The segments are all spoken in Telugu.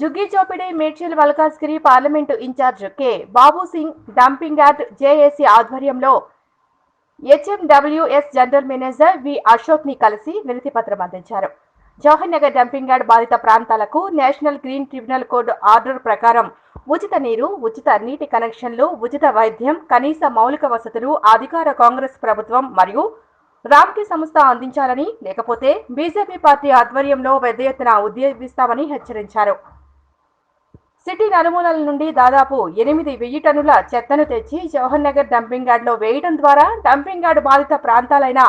Jhuggi చోపిడి Medchal Malkajgiri parliament incharge K. Babu Singh dumping yard JAC ఆధ్వర్యంలో హెచ్ఎండబ్ల్యూఎస్ జనరల్ మేనేజర్ వి అశోక్ని కలిసి వినతి పత్రం అందించారు. జవహర్ నగర్ డంపింగ్ యార్డ్ బాధిత ప్రాంతాలకు national green tribunal court order ప్రకారం ఉచిత నీరు ఉచిత నీటి కనెక్షన్లు ఉచిత వైద్యం కనీస మౌలిక వసతులు అధికార కాంగ్రెస్ ప్రభుత్వం మరియు రామ్కి సంస్థ అందించాలని లేకపోతే బీజేపీ పార్టీ ఆధ్వర్యంలో పెద్ద ఎత్తున ఉద్యోగిస్తామని హెచ్చరించారు. సిటీ నలుమూలల నుండి దాదాపు ఎనిమిది వెయ్యి టన్నుల చెత్తను తెచ్చి జవహర్ నగర్ డంపింగ్ యార్డ్లో వేయడం ద్వారా డంపింగ్ యార్డ్ బాధిత ప్రాంతాలైన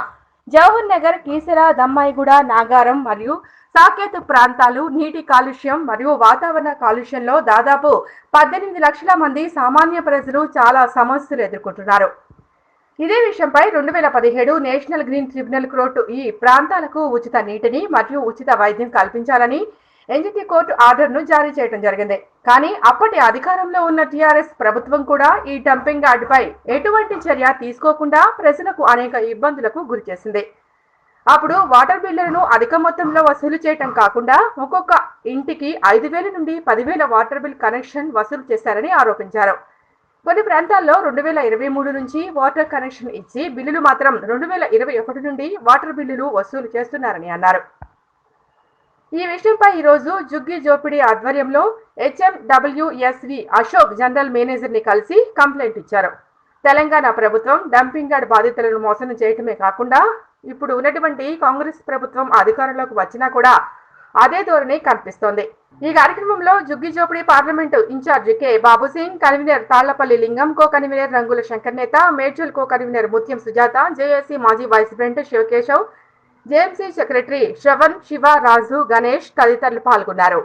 జవహర్ నగర్ కీసర దమ్మాయిగూడ నాగారం మరియు సాకేత్ ప్రాంతాలు నీటి కాలుష్యం మరియు వాతావరణ కాలుష్యంలో దాదాపు పద్దెనిమిది లక్షల మంది సామాన్య ప్రజలు చాలా సమస్యలు ఎదుర్కొంటున్నారు. ఇదే విషయంపై రెండు వేల పదిహేడు నేషనల్ గ్రీన్ ట్రిబ్యునల్ కోర్టు ఈ ప్రాంతాలకు ఉచిత నీటిని మరియు ఉచిత వైద్యం కల్పించాలని ఎన్జిటి కోర్టు ఆర్డర్ను జారీ చేయడం జరిగింది. కానీ అప్పటి అధికారంలో ఉన్న టీఆర్ఎస్ ప్రభుత్వం కూడా ఈ డంపింగ్ యార్డుపై ఎటువంటి చర్య తీసుకోకుండా ప్రజలకు అనేక ఇబ్బందులకు గురిచేసింది అప్పుడు వాటర్ బిల్లులను అధిక మొత్తంలో వసూలు చేయటం కాకుండా ఒక్కొక్క ఇంటికి ఐదు వేల నుండి పదివేల వాటర్ బిల్ కనెక్షన్ వసూలు చేశారని ఆరోపించారు. కొన్ని ప్రాంతాల్లో రెండు వేల ఇరవై మూడు నుంచి వాటర్ కనెక్షన్ ఇచ్చి బిల్లులు మాత్రం రెండు వేల ఇరవై ఒకటి నుండి వాటర్ బిల్లులు వసూలు చేస్తున్నారని అన్నారు. ఈ విషయంపై ఈ రోజు జుగ్గి జోపిడి ఆధ్వర్యంలో హెచ్ఎండబ్ల్యూఎస్వి అశోక్ జనరల్ మేనేజర్ని కలిసి కంప్లైంట్ ఇచ్చారు. తెలంగాణ ప్రభుత్వం డంపింగ్ యార్డ్ బాధితులను మోసం చేయటమే కాకుండా ఇప్పుడు ఉన్నటువంటి కాంగ్రెస్ ప్రభుత్వం అధికారంలోకి వచ్చినా కూడా అదే ధోరణి కనిపిస్తోంది. ఈ కార్యక్రమంలో Jhuggi జోపిడి parliament incharge K Babu Singh convener Tallapalli Lingam co convener Rangula Shankar నేత Medchal co convener Mutyam Sujatha JAC మాజీ vice president Shivakeshav JMC secretary Shravan Shiva Raju Ganesh తదితరులు పాల్గొన్నారు.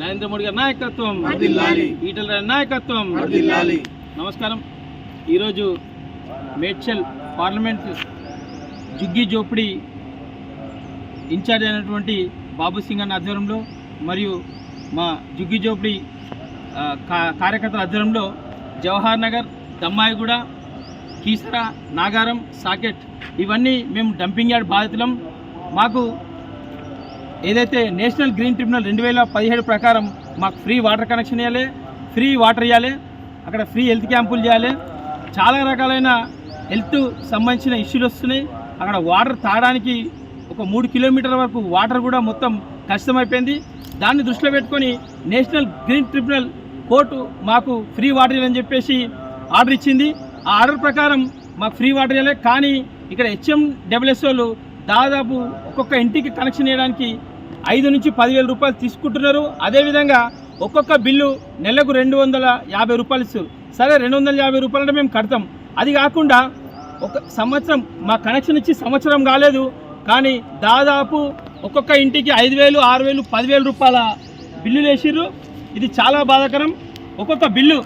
నరేంద్ర మోడీ గారి నాయకత్వం. ఈటల గారి నాయకత్వం. నమస్కారం. ఈరోజు మేడ్చల్ పార్లమెంట్ జుగ్గి జోపిడి ఇన్ఛార్జ్ అయినటువంటి బాబు సింగ్ అన్న ఆధ్వర్యంలో మరియు మా జుగ్గి జోపిడి కార్యకర్తల ఆధ్వర్యంలో జవహర్ నగర్ దమ్మాయిగూడ కీసర నాగారం సాకెట్ ఇవన్నీ మేము డంపింగ్ యార్డ్ బాధితులం. మాకు ఏదైతే నేషనల్ గ్రీన్ ట్రిబ్యునల్ రెండు వేల పదిహేడు ప్రకారం మాకు ఫ్రీ వాటర్ కనెక్షన్ ఇవ్వాలి ఫ్రీ వాటర్ ఇవ్వాలి అక్కడ ఫ్రీ హెల్త్ క్యాంపులు చేయాలి. చాలా రకాలైన హెల్త్ సంబంధించిన ఇష్యూలు వస్తున్నాయి. అక్కడ వాటర్ తాగడానికి ఒక మూడు కిలోమీటర్ల వరకు వాటర్ కూడా మొత్తం కష్టమైపోయింది. దాన్ని దృష్టిలో పెట్టుకొని నేషనల్ గ్రీన్ ట్రిబ్యునల్ కోర్టు మాకు ఫ్రీ వాటర్ ఇవ్వాలని చెప్పేసి ఆర్డర్ ఇచ్చింది. ఆ ఆర్డర్ ప్రకారం మాకు ఫ్రీ వాటర్ ఇవ్వాలి కానీ ఇక్కడ హెచ్ఎం డబ్ల్యూఎస్ వాళ్ళు దాదాపు ఒక్కొక్క ఇంటికి కనెక్షన్ ఇవ్వడానికి ఐదు నుంచి పదివేల రూపాయలు తీసుకుంటున్నారు. అదేవిధంగా ఒక్కొక్క బిల్లు నెలకు రెండు వందల యాభై రూపాయలు ఇస్తారు. సరే రెండు వందల యాభై రూపాయలు అంటే మేము కడతాం. అది కాకుండా ఒక సంవత్సరం మా కనెక్షన్ ఇచ్చి సంవత్సరం కాలేదు. కానీ దాదాపు ఒక్కొక్క ఇంటికి ఐదు వేలు ఆరు వేలు పదివేల రూపాయల బిల్లులు వేసిర్రు. ఇది చాలా బాధాకరం. ఒక్కొక్క బిల్లు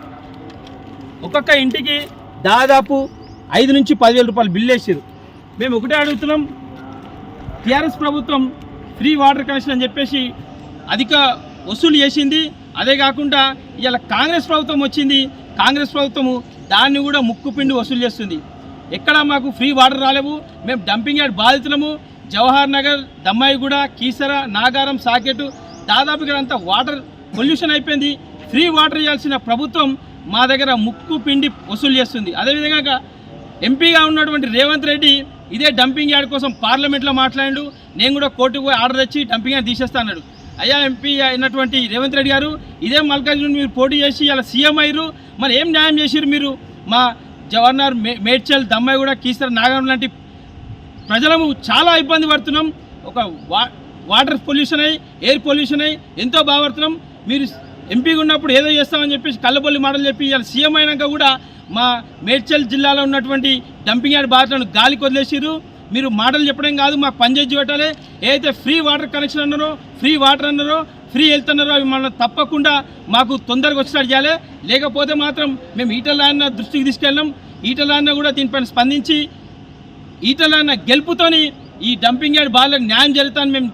ఒక్కొక్క ఇంటికి దాదాపు ఐదు నుంచి పదివేల రూపాయలు బిల్లు వేసిర్రు. మేము ఒకటే అడుగుతున్నాం. టీఆర్ఎస్ ప్రభుత్వం ఫ్రీ వాటర్ కనెక్షన్ అని చెప్పేసి అధిక వసూలు చేసింది. అదే కాకుండా ఇలా కాంగ్రెస్ ప్రభుత్వం వచ్చింది. కాంగ్రెస్ ప్రభుత్వము దాన్ని కూడా ముక్కు పిండి వసూలు చేస్తుంది. ఎక్కడ మాకు ఫ్రీ వాటర్ రాలేవు. మేము డంపింగ్ యార్డ్ బాధితులము. జవహర్ నగర్ దమ్మాయిగూడ కీసర నాగారం సాకెట్ దాదాపు ఇక్కడ అంతా వాటర్ పొల్యూషన్ అయిపోయింది. ఫ్రీ వాటర్ ఇవ్వాల్సిన ప్రభుత్వం మా దగ్గర ముక్కు పిండి వసూలు చేస్తుంది. అదేవిధంగా ఎంపీగా ఉన్నటువంటి రేవంత్ రెడ్డి ఇదే డంపింగ్ యార్డ్ కోసం పార్లమెంట్లో మాట్లాడు నేను కూడా కోర్టుకు పోయి ఆర్డర్ తెచ్చి డంపింగ్ యార్డ్ తీసేస్తాన్నాడు అయ్యా ఎంపీ అయినటువంటి రేవంత్ రెడ్డి గారు ఇదే మల్కాజ్ నుండి మీరు పోటీ చేసి ఇలా సీఎం అయ్యారు మరి ఏం న్యాయం చేసిరు మీరు? మా జవహర్లాల్ మే మేడ్చల్ దమ్మాయి కూడా కీసర నాగరం లాంటి ప్రజలము చాలా ఇబ్బంది పడుతున్నాం. ఒక వా వాటర్ పొల్యూషన్ అయ్యి ఎయిర్ పొల్యూషన్ అయ్యి ఎంతో బాధపడుతున్నాం. మీరు ఎంపీగా ఉన్నప్పుడు ఏదో చేస్తామని చెప్పేసి కళ్ళబొల్లి మాటలు చెప్పి ఇలా సీఎం అయినాక కూడా మా మేడ్చల్ జిల్లాలో ఉన్నటువంటి డంపింగ్ యార్డ్ బాధితులను గాలికి వదిలేసిరు మీరు మాటలు చెప్పడం కాదు మాకు పనిచేసి పెట్టాలి ఏదైతే ఫ్రీ వాటర్ కనెక్షన్ అన్నారో ఫ్రీ వాటర్ అన్నారో ఫ్రీ హెల్త్ అన్నారో అవి మనం తప్పకుండా మాకు తొందరగా వచ్చేటట్టు చేయాలి. లేకపోతే మాత్రం మేము ఈటలాన్న దృష్టికి తీసుకెళ్ళాం. ఈటలాన్న కూడా దీనిపైన స్పందించి ఈటలాన్న గెలుపుతోని ఈ డంపింగ్ యార్డ్ బాధలకు న్యాయం జరుగుతాను మేము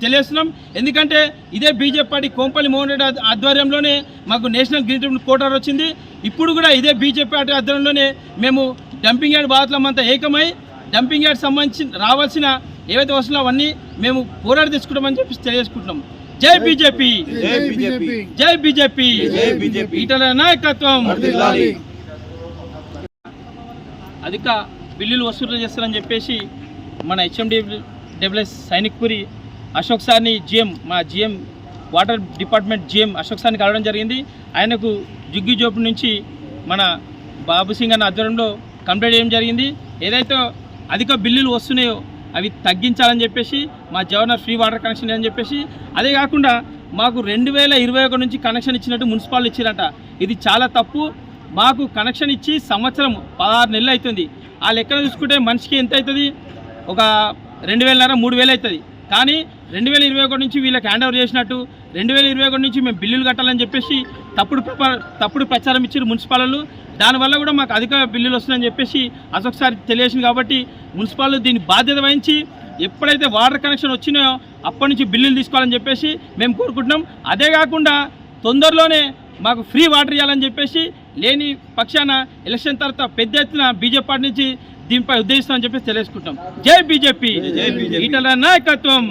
తెలియజేస్తున్నాం. ఎందుకంటే ఇదే బీజేపీ పార్టీ కోంపల్లి మోహన్ రెడ్డి ఆధ్వ- ఆధ్వర్యంలోనే మాకు నేషనల్ గ్రీన్ ట్రిబ్యునల్ కోటార్ వచ్చింది. ఇప్పుడు కూడా ఇదే బీజేపీ పార్టీ ఆధ్వర్యంలోనే మేము డంపింగ్ యార్డ్ బాధితులమంతా ఏకమై డంపింగ్ యార్డ్ సంబంధించి రావాల్సిన ఏవైతే వస్తున్నాయో అవన్నీ మేము పోరాడి తెచ్చుకుంటామని చెప్పి తెలియజేసుకుంటున్నాం. జై బీజేపీ! జై బీజేపీ! జై బీజేపీ! జై బీజేపీ! ఈటల నాయకత్వం. అధిక బిల్లులు వసూలు చేస్తారని చెప్పేసి మన హెచ్ఎండి డబ్ల్యూఎస్ సైనిక్ పురి అశోక్ సార్ని జిఎం మా GM water department GM Ashok సార్ని కలవడం జరిగింది. ఆయనకు జుగ్గి జోపు నుంచి మన బాబు సింగ్ అన్న ఆధ్వర్యంలో కంప్లైంట్ చేయడం జరిగింది. ఏదైతే అధిక బిల్లులు వస్తున్నాయో అవి తగ్గించాలని చెప్పేసి మా జవహర్ ఫ్రీ వాటర్ కనెక్షన్ అని చెప్పేసి అదే కాకుండా మాకు రెండు వేల ఇరవై ఒకటి నుంచి కనెక్షన్ ఇచ్చినట్టు మున్సిపాలిటీ ఇచ్చిరట. ఇది చాలా తప్పు. మాకు కనెక్షన్ ఇచ్చి సంవత్సరం పదహారు నెలలు అవుతుంది. ఆ లెక్కన చూసుకుంటే మనిషికి ఎంత అవుతుంది? ఒక రెండు వేలన్నర మూడు వేలు అవుతుంది. కానీ రెండు వేల ఇరవై ఒకటి నుంచి వీళ్ళకి హ్యాండ్ ఓవర్ చేసినట్టు రెండు వేల ఇరవై ఒకటి నుంచి మేము బిల్లులు కట్టాలని చెప్పేసి తప్పుడు తప్పుడు ప్రచారం ఇచ్చారు మున్సిపాలు దానివల్ల కూడా మాకు అధిక బిల్లులు వస్తున్నాయని చెప్పేసి అదొకసారి తెలియసింది కాబట్టి మున్సిపాలు దీని బాధ్యత వహించి ఎప్పుడైతే వాటర్ కనెక్షన్ వచ్చినాయో అప్పటి నుంచి బిల్లులు తీసుకోవాలని చెప్పేసి మేము కోరుకుంటున్నాం. అదే కాకుండా తొందరలోనే మాకు ఫ్రీ వాటర్ ఇవ్వాలని చెప్పేసి లేని పక్షాన ఎలక్షన్ తర్వాత పెద్ద ఎత్తున బీజేపీ పార్టీ నుంచి దీనిపై ఉద్దేశిస్తామని చెప్పేసి తెలియజేసుకుంటాం జై బీజేపీ. ఈటల నాయకత్వం.